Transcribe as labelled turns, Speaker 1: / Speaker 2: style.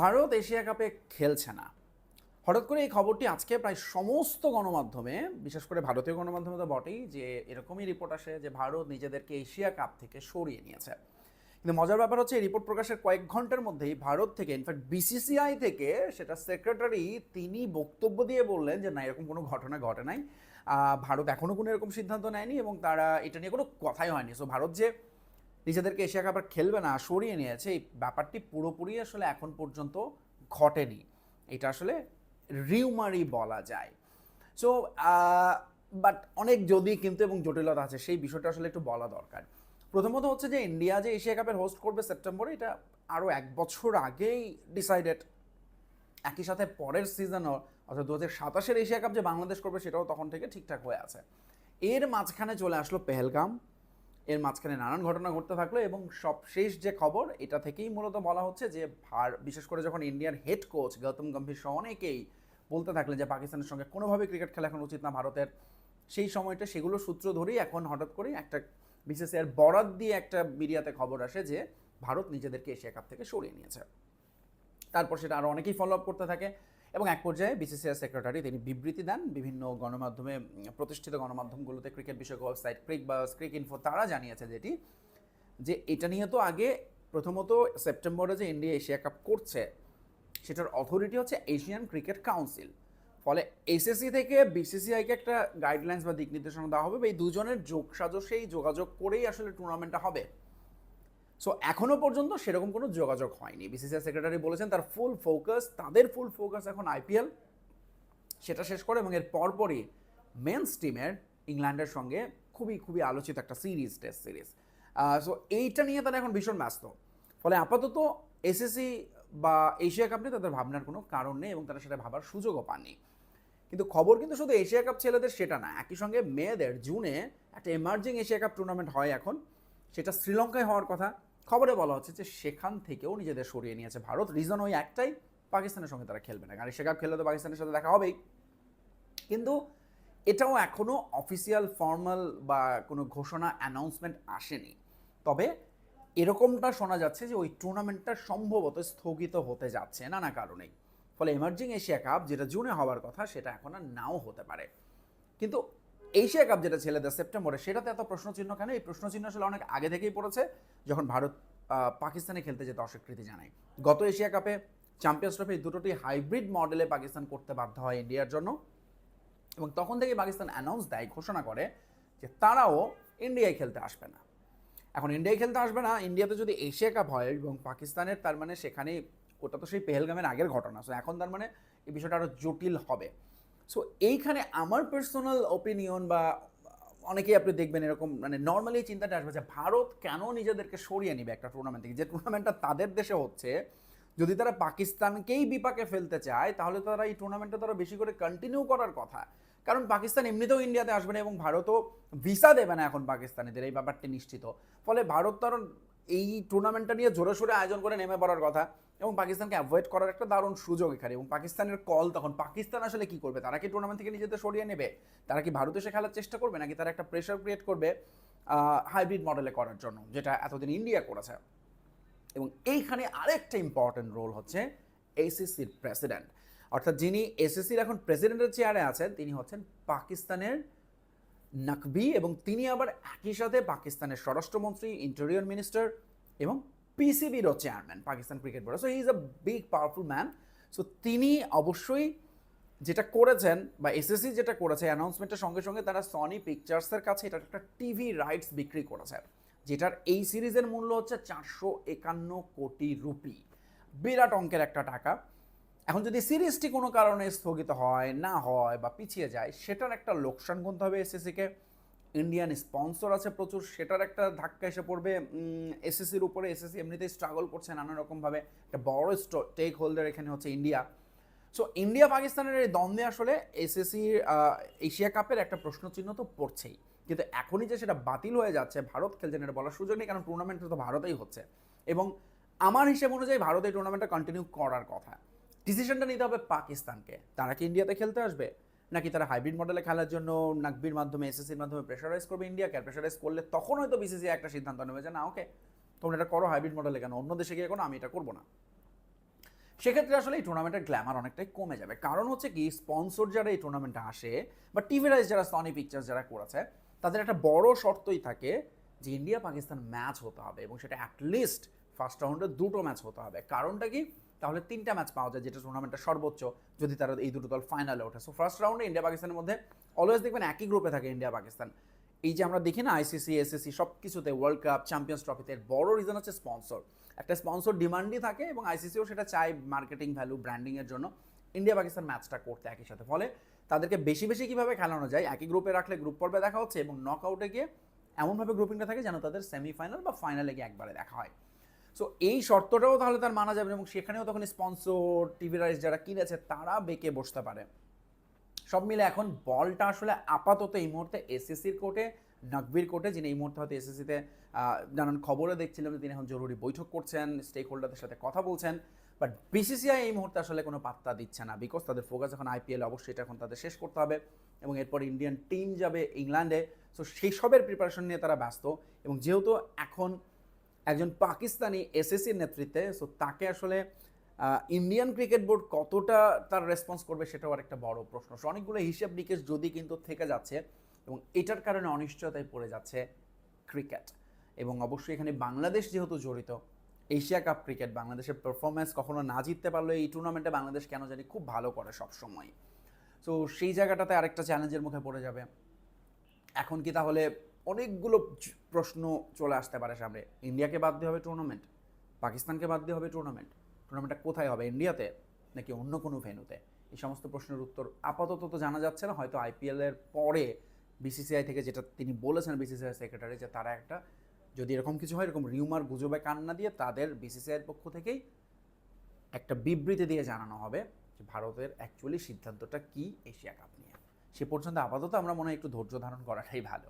Speaker 1: Bharat Asia কাপে খেলছে না। হঠাৎ করে এই খবরটি আজকে প্রায় সমস্ত গণমাধ্যমে, বিশেষ করে ভারতীয় গণমাধ্যমে তো বটেই যে এরকমই রিপোর্ট আসে যে ভারত নিজেদেরকে এশিয়া কাপ থেকে সরিয়ে নিয়েছে। কিন্তু মজার ব্যাপার হচ্ছে, এই রিপোর্ট প্রকাশের কয়েক ঘণ্টার মধ্যেই ভারত থেকে ইনফ্যাক্ট বিসিসিআই থেকে সেটা সেক্রেটারি তিনি বক্তব্য দিয়ে বললেন যে, না, এরকম কোনো ঘটনা ঘটে নাই। ভারত এখনও কোনো এরকম সিদ্ধান্ত নেয়নি এবং তারা এটা নিয়ে কোনো কথাই হয়নি। সো ভারত যে নিজেদেরকে এশিয়া কাপ আর খেলবে না, সরিয়ে নিয়েছে। এই ব্যাপারটি পুরোপুরি আসলে এখন পর্যন্ত ঘটেনি। এটা আসলে রিউমারি বলা যায়। সো বাট অনেক যদি কিন্তু এবং জটিলতা আছে, সেই বিষয়টা আসলে একটু বলা দরকার। প্রথমত হচ্ছে যে ইন্ডিয়া যে এশিয়া কাপের হোস্ট করবে সেপ্টেম্বরে এটা আরও এক বছর আগেই ডিসাইডেড একই সাথে পরের সিজনও অর্থাৎ দু হাজার সাতাশের এশিয়া কাপ যে বাংলাদেশ করবে, সেটাও তখন থেকে ঠিকঠাক হয়ে আছে। এর মাঝখানে চলে আসলো পেহেলগাম। এর মাঝখানে নানান ঘটনা ঘটতে থাকল এবং সবশেষ যে খবর, এটা থেকেই মূলত বলা হচ্ছে যে ভার, বিশেষ করে যখন ইন্ডিয়ার হেড কোচ গৌতম গম্ভীর সহ অনেকেই বলতে থাকলেন যে পাকিস্তানের সঙ্গে কোনোভাবে ক্রিকেট খেলা এখন উচিত না ভারতের। সেই সময়টা সেগুলো সূত্র ধরেই এখন হঠাৎ করে একটা বিসিসিআর বরাদ দিয়ে একটা মিডিয়াতে খবর আসে যে ভারত নিজেদেরকে এশিয়া কাপ থেকে সরিয়ে নিয়েছে। তারপর সেটা আরও অনেকেই ফলো আপ করতে থাকে। এবং এক পর্যায়ে বিসিসিআই সেক্রেটারি তিনি বিবৃতি দেন বিভিন্ন গণমাধ্যমে প্রতিষ্ঠিত গণমাধ্যমগুলোতে ক্রিকেট বিষয়ক ওয়েবসাইট ক্রিক বা ক্রিক ইনফো তারা জানিয়েছে যেটি, যে এটা নিয়ে তো আগে প্রথমত সেপ্টেম্বরে যে ইন্ডিয়া এশিয়া কাপ করছে, সেটার অথরিটি হচ্ছে এশিয়ান ক্রিকেট কাউন্সিল ফলে এসএসসি থেকে বিসিসিআইকে একটা গাইডলাইন্স বা দিক নির্দেশনা দেওয়া হবে এই দুজনের যোগ সাজসেই যোগাযোগ করেই আসলে টুর্নামেন্টটা হবে। সো এখনও পর্যন্ত সেরকম কোনো যোগাযোগ হয়নি। বিসিসিআই সেক্রেটারি বলেছেন তার ফুল ফোকাস তাদের ফুল ফোকাস এখন আইপিএল সেটা শেষ করে এবং এর পরপরই মেন্স টিমের ইংল্যান্ডের সঙ্গে খুবই খুবই আলোচিত একটা সিরিজ টেস্ট সিরিজ সো এইটা নিয়ে তারা এখন ভীষণ ব্যস্ত। ফলে আপাতত এসএসসি বা এশিয়া কাপ নিয়ে তাদের ভাবনার কোনো কারণ নেই এবং তারা সেটা ভাবার সুযোগও পাননি। কিন্তু খবর কিন্তু শুধু এশিয়া কাপ ছেলেদের সেটা না, একই সঙ্গে মেয়েদের, জুনে একটা এমার্জিং এশিয়া কাপ টুর্নামেন্ট হয় এখন। সেটা শ্রীলঙ্কায় হওয়ার কথা খবরে বলা হচ্ছে যে সেখান থেকেও নিজেদের সরিয়ে নিয়েছে ভারত। রিজন ওই একটাই, পাকিস্তানের সঙ্গে তারা খেলবে না। কারণ কাপ খেললে তো পাকিস্তানের সাথে দেখা হবেই। কিন্তু এটাও এখনও অফিসিয়াল ফর্মাল বা কোনো ঘোষণা অ্যানাউন্সমেন্ট আসেনি। তবে এরকমটা শোনা যাচ্ছে যে ওই টুর্নামেন্টটা সম্ভবত স্থগিত হতে যাচ্ছে নানা কারণেই। ফলে এমার্জিং এশিয়া কাপ যেটা জুনে হওয়ার কথা, সেটা এখন আর নাও হতে পারে। কিন্তু এশিয়া কাপ যেটা ছেলেদের সেপ্টেম্বরে, সেটাতে এত প্রশ্নচিহ্ন কেন? এই প্রশ্নচিহ্ন আসলে অনেক আগে থেকেই পড়েছে, যখন ভারত পাকিস্তানে খেলতে যেতে অস্বীকৃতি জানায়। গত এশিয়া কাপে চ্যাম্পিয়ন্স ট্রফি দুটোটি হাইব্রিড মডেলে পাকিস্তান করতে বাধ্য হয় ইন্ডিয়ার জন্য। এবং তখন থেকে পাকিস্তান অ্যানাউন্স দেয়, ঘোষণা করে যে তারাও ইন্ডিয়ায় খেলতে আসবে না। এখন ইন্ডিয়ায় খেলতে আসবে না, ইন্ডিয়াতে যদি এশিয়া কাপ হয় এবং পাকিস্তানের, তার মানে সেখানে ওটা তো সেই পেহেলগামের আগের ঘটনা। সো এখন তার মানে এই বিষয়টা আরও জটিল হবে। সো এইখানে আমার পার্সোনাল ওপিনিয়ন বা অনেকেই আপনি দেখবেন এরকম মানে নর্মালি চিন্তাটা আসবে যে ভারত কেন নিজেদেরকে সরিয়ে নেবে একটা টুর্নামেন্ট থেকে? যে টুর্নামেন্টটা তাদের দেশে হচ্ছে, যদি তারা পাকিস্তানকেই বিপাকে ফেলতে চায়, তাহলে তারা এই টুর্নামেন্টটা তারা বেশি করে কন্টিনিউ করার কথা। কারণ পাকিস্তান এমনিতেও ইন্ডিয়াতে আসবে না এবং ভারতও ভিসা দেবে না এখন পাকিস্তানিদের, এই ব্যাপারটি নিশ্চিত। ফলে ভারত তার এই টুর্নামেন্টটা নিয়ে জোরে সোরে আয়োজন করে নেমে পড়ার কথা এবং পাকিস্তানকে অ্যাভয়েড করার একটা দারুণ সুযোগ এখানে এবং পাকিস্তানের কল তখন, পাকিস্তান আসলে কি করবে? তারা কি টুর্নামেন্ট থেকে নিজেদের সরিয়ে নেবে? তারা কি ভারত এসে খেলার চেষ্টা করবে নাকি তারা একটা প্রেশার ক্রিয়েট করবে হাইব্রিড মডেলে করার জন্য, যেটা এতদিন ইন্ডিয়া করেছে? এবং এইখানে আরেকটা ইম্পর্টেন্ট রোল হচ্ছে এসিসির প্রেসিডেন্ট অর্থাৎ যিনি এসিসির এখন প্রেসিডেন্টের চেয়ারে আছেন, তিনি হচ্ছেন পাকিস্তানের নাকবি এবং তিনি আবার একই সাথে পাকিস্তানের স্বরাষ্ট্রমন্ত্রী ইন্টেরিয়র মিনিস্টার এবং পিসিবিরও chairman Pakistan cricket board so he is a big powerful man so তিনি অবশ্যই যেটা করেছেন বা এসএসসি যেটা করেছে অ্যানাউন্সমেন্টের সঙ্গে সঙ্গে তারা সনি পিকচার্সের কাছে এটা একটা টিভি রাইটস বিক্রি করেছে, যেটার এই সিরিজের মূল্য হচ্ছে চারশো একান্ন কোটি রুপি। বিরাট অঙ্কের একটা টাকা। এখন যদি সিরিজটি কোনো কারণে স্থগিত হয়, না হয় বা পিছিয়ে যায়, সেটার একটা লোকসান গুনতে হবে এসএসসিকে ইন্ডিয়ান স্পন্সর আছে প্রচুর, সেটার একটা ধাক্কা এসে পড়বে। এসএসসির উপরে এসএসসি এমনিতেই স্ট্রাগল করছে নানা রকমভাবে একটা বড় টেক হোল্ডার এখানে হচ্ছে ইন্ডিয়া সো ইন্ডিয়া পাকিস্তানের এই দ্বন্দ্বে আসলে এসএসসি এশিয়া কাপের একটা প্রশ্নচিহ্ন তো পড়ছেই। কিন্তু এখনই যে সেটা বাতিল হয়ে যাচ্ছে, ভারত খেলছে না, এটা বলার সুযোগ নেই, কারণ টুর্নামেন্টটা তো ভারতেই হচ্ছে। এবং আমার হিসেব অনুযায়ী ভারত এই টুর্নামেন্টটা কন্টিনিউ করার কথা। ডিসিশনটা নিতে হবে পাকিস্তানকে। তারা কি ইন্ডিয়াতে খেলতে আসবে? নাকি তারা হাইব্রিড মডেলে খেলার জন্য নাকবির মাধ্যমে এসএসসির মাধ্যমে প্রেশারাইজ করবে ইন্ডিয়াকে? আর প্রেশারাইজ করলে তখন হয়তো বিসিসি একটা সিদ্ধান্ত নেবে যে, না ওকে তোমরা এটা করো হাইব্রিড মডেলে কেন? অন্য দেশে গিয়ে কোনো, আমি এটা করব না। সেক্ষেত্রে আসলে এই টুর্নামেন্টের গ্ল্যামার অনেকটাই কমে যাবে। কারণ হচ্ছে কি স্পন্সর যারা এই টুর্নামেন্টে আসে, বা টিভি রাইজ যারা সনি পিকচার্স যারা করেছে, তাদের একটা বড় শর্তই থাকে যে ইন্ডিয়া পাকিস্তান ম্যাচ হতে হবে এবং সেটা অ্যাটলিস্ট ফার্স্ট রাউন্ডে দুটো ম্যাচ হতে হবে। কারণটা কি? তাহলে তিনটা ম্যাচ পাওয়া যায় যেটা টুর্নামেন্টটা সর্বোচ্চ যদি তারা এই দুটো দল ফাইনালে ওঠে। সো ফার্স্ট রাউন্ডে ইন্ডিয়া পাকিস্তানের মধ্যে অলওয়েজ দেখবেন একই গ্রুপে থাকে ইন্ডিয়া পাকিস্তান এই যে আমরা দেখি না আইসিসি এসএসসি সব কিছুতে ওয়ার্ল্ড কাপ চ্যাম্পিয়ন্স ট্রফিতে বড় রিজন হচ্ছে স্পন্সর একটা স্পন্সর ডিমান্ডই থাকে এবং আইসিসিও সেটা চায় মার্কেটিং ভ্যালু ব্র্যান্ডিংয়ের জন্য ইন্ডিয়া পাকিস্তান ম্যাচটা করতে একই সাথে। ফলে তাদেরকে বেশি বেশি কীভাবে খেলানো যায়, একই গ্রুপে রাখলে গ্রুপ পর্বে দেখা হচ্ছে এবং নক আউটে গিয়ে এমনভাবে গ্রুপিংটা থাকে যেন তাদের সেমিফাইনাল বা ফাইনালে গিয়ে একবারে দেখা হয়। সো এই শর্তটাও তাহলে তার মানা যাবে এবং সেখানেও তখন স্পন্সর টিভি রাইস যারা কিনেছে, তারা বেঁকে বসতে পারে। সব মিলে এখন বলটা আসলে আপাতত এই মুহূর্তে এসএসসির কোর্টে নকবির কোর্টে যিনি এই মুহূর্তে হয়তো এসএসসিতে নানান খবরে দেখছিলাম যে তিনি এখন জরুরি বৈঠক করছেন স্টেক হোল্ডারদের সাথে কথা বলছেন। বাট বিসিসিআই এই মুহূর্তে আসলে কোনো পাত্তা দিচ্ছে না বিকজ তাদের ফোকাস এখন আইপিএল অবশ্যই এটা এখন তাদের শেষ করতে হবে এবং এরপর ইন্ডিয়ান টিম যাবে ইংল্যান্ডে সো সেই সবের প্রিপারেশন নিয়ে তারা ব্যস্ত এবং যেহেতু এখন একজন পাকিস্তানি এসএসসির নেতৃত্বে সো তাকে আসলে ইন্ডিয়ান ক্রিকেট বোর্ড কতটা তার রেসপন্স করবে সেটাও আরেকটা বড় প্রশ্ন। সো অনেকগুলো হিসেব নিকেশ যদি কিন্তু থেকে যাচ্ছে এবং এটার কারণে অনিশ্চয়তায় পড়ে যাচ্ছে ক্রিকেট এবং অবশ্যই এখানে বাংলাদেশ যেহেতু জড়িত এশিয়া কাপ ক্রিকেট বাংলাদেশের পারফরমেন্স কখনো না জিততে পারলেও এই টুর্নামেন্টে বাংলাদেশ কেন জানি খুব ভালো করে সবসময়। সো সেই জায়গাটাতে আরেকটা চ্যালেঞ্জের মুখে পড়ে যাবে। এখন কি তাহলে অনেকগুলো প্রশ্ন চলে আসতে পারে সামনে। ইন্ডিয়াকে বাদ দিয়ে হবে টুর্নামেন্ট পাকিস্তানকে বাদ দিয়ে হবে টুর্নামেন্ট টুর্নামেন্টটা কোথায় হবে? ইন্ডিয়াতে নাকি অন্য কোনো ভেন্যুতে এই সমস্ত প্রশ্নের উত্তর আপাতত তো জানা যাচ্ছে না। হয়তো আইপিএল এর পরে বিসিসিআই থেকে যেটা তিনি বলেছেন বিসিসিআই সেক্রেটারি যে তারা একটা, যদি এরকম কিছু হয়, এরকম রিউমার গুজবে কান্না দিয়ে তাদের বিসিসিআইয়ের পক্ষ থেকেই একটা বিবৃতি দিয়ে জানানো হবে যে ভারতের অ্যাকচুয়ালি সিদ্ধান্তটা কি এশিয়া কাপ নিয়ে। সে পর্যন্ত আপাতত আমরা মনে হয় একটু ধৈর্য ধারণ করাটাই ভালো।